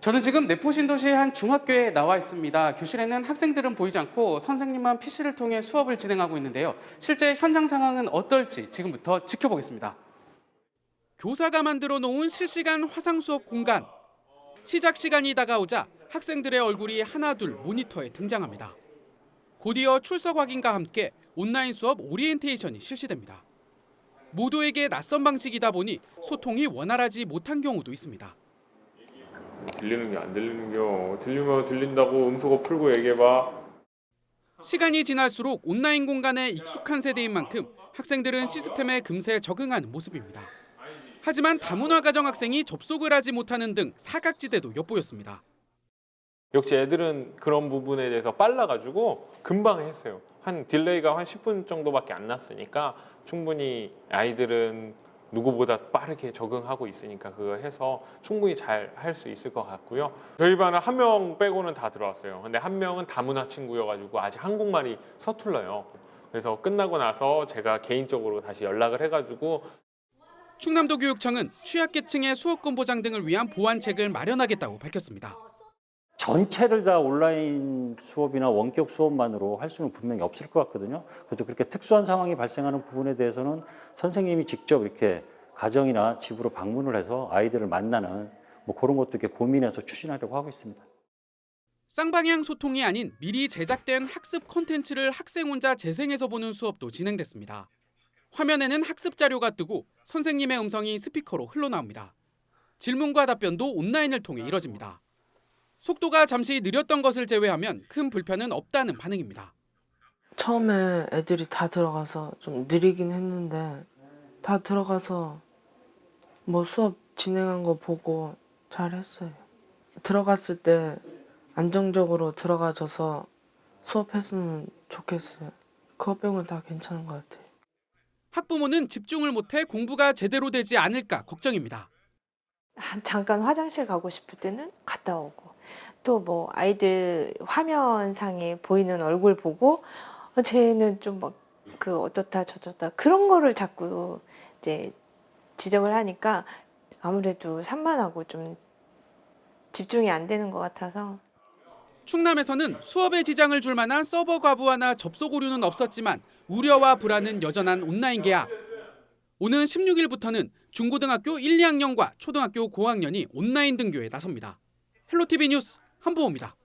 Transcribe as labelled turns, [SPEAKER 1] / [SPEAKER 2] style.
[SPEAKER 1] 저는 지금 내포신도시의 한 중학교에 나와 있습니다. 교실에는 학생들은 보이지 않고 선생님만 PC를 통해 수업을 진행하고 있는데요. 실제 현장 상황은 어떨지 지금부터 지켜보겠습니다. 교사가 만들어 놓은 실시간 화상 수업 공간. 시작 시간이 다가오자 학생들의 얼굴이 하나둘 모니터에 등장합니다. 곧이어 출석 확인과 함께 온라인 수업 오리엔테이션이 실시됩니다. 모두에게 낯선 방식이다 보니 소통이 원활하지 못한 경우도 있습니다.
[SPEAKER 2] 들리는 게 안 들리는 겨. 들리면 들린다고 음소거 풀고 얘기해봐.
[SPEAKER 1] 시간이 지날수록 온라인 공간에 익숙한 세대인 만큼 학생들은 시스템에 금세 적응하는 모습입니다. 하지만 다문화 가정 학생이 접속을 하지 못하는 등 사각지대도 엿보였습니다.
[SPEAKER 2] 역시 애들은 그런 부분에 대해서 빨라가지고 금방 했어요. 한 딜레이가 한 10분 정도밖에 안 났으니까 충분히 아이들은 누구보다 빠르게 적응하고 있으니까 그거 해서 충분히 잘 할 수 있을 것 같고요. 저희 반은 한 명 빼고는 다 들어왔어요. 근데 한 명은 다문화 친구여가지고 아직 한국말이 서툴러요. 그래서 끝나고 나서 제가 개인적으로 다시 연락을 해가지고
[SPEAKER 1] 충남도 교육청은 취약계층의 수업권 보장 등을 위한 보완책을 마련하겠다고 밝혔습니다.
[SPEAKER 3] 전체를 다 온라인 수업이나 원격 수업만으로 할 수는 분명히 없을 것 같거든요. 그래서 그렇게 특수한 상황이 발생하는 부분에 대해서는 선생님이 직접 이렇게 가정이나 집으로 방문을 해서 아이들을 만나는 뭐 그런 것도 이렇게 고민해서 추진하려고 하고 있습니다.
[SPEAKER 1] 쌍방향 소통이 아닌 미리 제작된 학습 콘텐츠를 학생 혼자 재생해서 보는 수업도 진행됐습니다. 화면에는 학습 자료가 뜨고 선생님의 음성이 스피커로 흘러나옵니다. 질문과 답변도 온라인을 통해 이뤄집니다. 속도가 잠시 느렸던 것을 제외하면 큰 불편은 없다는 반응입니다.
[SPEAKER 4] 처음에 애들이 다 들어가서 좀 느리긴 했는데 다 들어가서 뭐 수업 진행한 거 보고 잘 했어요. 들어갔을 때 안정적으로 들어가줘서 수업했으면 좋겠어요. 그거 빼고는 다 괜찮은 것 같아요.
[SPEAKER 1] 학부모는 집중을 못해 공부가 제대로 되지 않을까 걱정입니다.
[SPEAKER 5] 한 잠깐 화장실 가고 싶을 때는 갔다 오고 또 뭐 아이들 화면상에 보이는 얼굴 보고 어, 쟤는 좀 막 그 어떻다 저렇다 그런 거를 자꾸 이제 지적을 하니까 아무래도 산만하고 좀 집중이 안 되는 것 같아서
[SPEAKER 1] 충남에서는 수업에 지장을 줄 만한 서버 과부 하나 접속 오류는 없었지만 우려와 불안은 여전한 온라인 계약. 오는 16일부터는 중고등학교 1, 2학년과 초등학교 고학년이 온라인 등교에 나섭니다. 헬로티비 뉴스 한보호입니다.